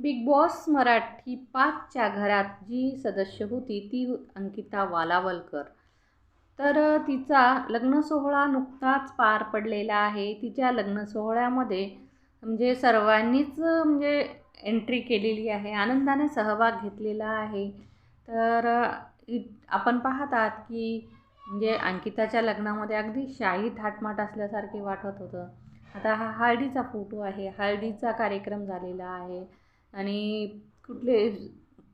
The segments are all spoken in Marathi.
बिग बॉस मराठी पाचच्या घरात जी सदस्य होती ती अंकिता वालावलकर. तर तिचा लग्न सोहळा नुकताच पार पडलेला आहे. तिच्या लग्न सोहळ्यामध्ये म्हणजे सर्वांनीच म्हणजे एंट्री केलेली आहे आनंदाने सहभाग घेतलेला आहे. तर इ आपण पाहतात की म्हणजे अंकिताच्या लग्नामध्ये अगदी शाही थाटमाट असल्यासारखे वाटत होतं. आता हा हळदीचा फोटो आहे. हळदीचा कार्यक्रम झालेला आहे. आणि कुठले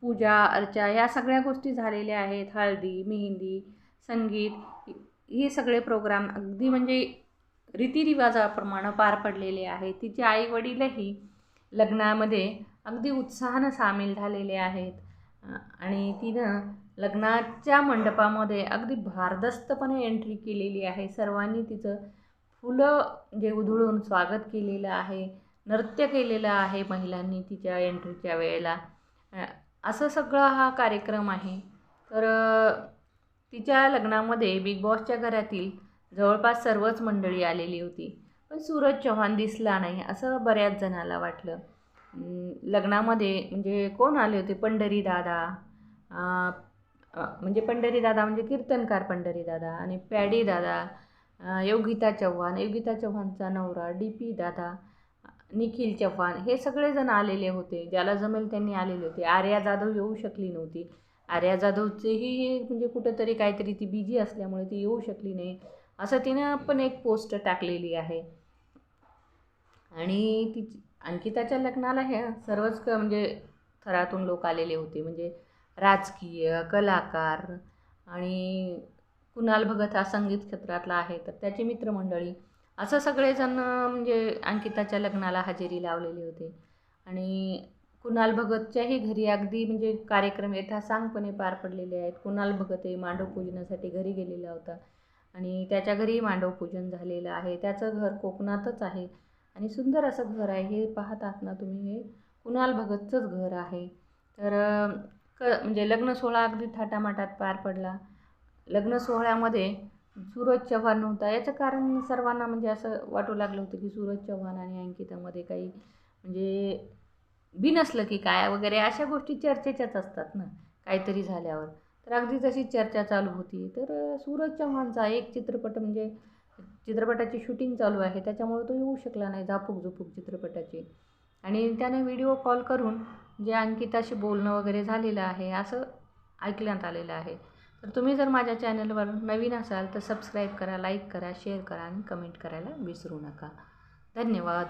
पूजा अर्चा या सगळ्या गोष्टी झालेल्या आहेत. हळदी मेहंदी संगीत हे सगळे प्रोग्राम अगदी म्हणजे रीतिरिवाजाप्रमाणे पार पडलेले आहेत. तिचे आईवडीलही लग्नामध्ये अगदी उत्साहानं सामील झालेले आहेत. आणि तिनं लग्नाच्या मंडपामध्ये अगदी भारदस्तपणे एंट्री केलेली आहे. सर्वांनी तिचं फुलं जे उधळून स्वागत केलेलं आहे. नृत्य केलेलं आहे महिलांनी तिच्या एंट्रीच्या वेळेला. असं सगळं हा कार्यक्रम आहे. तर तिच्या लग्नामध्ये बिग बॉसच्या घरातील जवळपास सर्वच मंडळी आलेली होती. पण सूरज चव्हाण दिसला नाही असं बऱ्याच जणाला वाटलं. लग्नामध्ये म्हणजे कोण आले होते? पंढरी दादा म्हणजे पंढरी दादा म्हणजे कीर्तनकार पंढरी दादा आणि पॅडी दादा योगिता चव्हाण. योगिता चव्हाणचा नवरा डी पी दादा निखिल चव्हाण हे सगळेजण आलेले होते. ज्याला जमेल त्यांनी आलेले होते. आर्या जाधव येऊ शकली नव्हती. आर्या जाधवचेही म्हणजे कुठंतरी काहीतरी ती बिझी असल्यामुळे ती येऊ शकली नाही. असं तिनं पण एक पोस्ट टाकलेली आहे. आणि ती अंकिताच्या लग्नाला हे सर्वच क म्हणजे थरातून लोक आलेले होते. म्हणजे राजकीय कलाकार आणि कुणाल भगत हा संगीत क्षेत्रातला आहे. तर त्याची मित्रमंडळी असं सगळेजण म्हणजे अंकिताच्या लग्नाला हजेरी लावलेली होते. आणि कुणाल भगतच्याही घरी अगदी म्हणजे कार्यक्रम यथासांगपणे पार पडलेले आहेत. कुणाल भगत हे मांडव पूजनासाठी घरी गेलेला होता. आणि त्याच्या घरी मांडव पूजन झालेलं आहे. त्याचं घर कोकणातच आहे. आणि सुंदर असं घर आहे. हे पाहतात ना तुम्ही हे कुणाल भगतचंच घर आहे. तर क म्हणजे लग्न सोहळा अगदी थाटामाटात पार पडला. लग्न सोहळ्यामध्ये सूरज चव्हाण नव्हता. याचं कारण सर्वांना म्हणजे असं वाटू लागलं होतं की सूरज चव्हाण आणि अंकितामध्ये काही म्हणजे बिनसलं की काय वगैरे अशा गोष्टी चर्चेच्याच असतात ना काहीतरी झाल्यावर. तर अगदी तशी चर्चा चालू होती तर सूरज चव्हाणचा एक चित्रपट म्हणजे चित्रपटाची शूटिंग चालू आहे त्याच्यामुळे तो येऊ शकला नाही झापूक झुपूक चित्रपटाची. आणि त्याने व्हिडिओ कॉल करून जे अंकिताशी बोलणं वगैरे झालेलं आहे असं ऐकण्यात आलेलं आहे. तर तुम्ही जर माझ्या चॅनलवर नवीन असाल तर सबस्क्राईब करा लाईक करा शेअर करा आणि कमेंट करायला विसरू नका. धन्यवाद.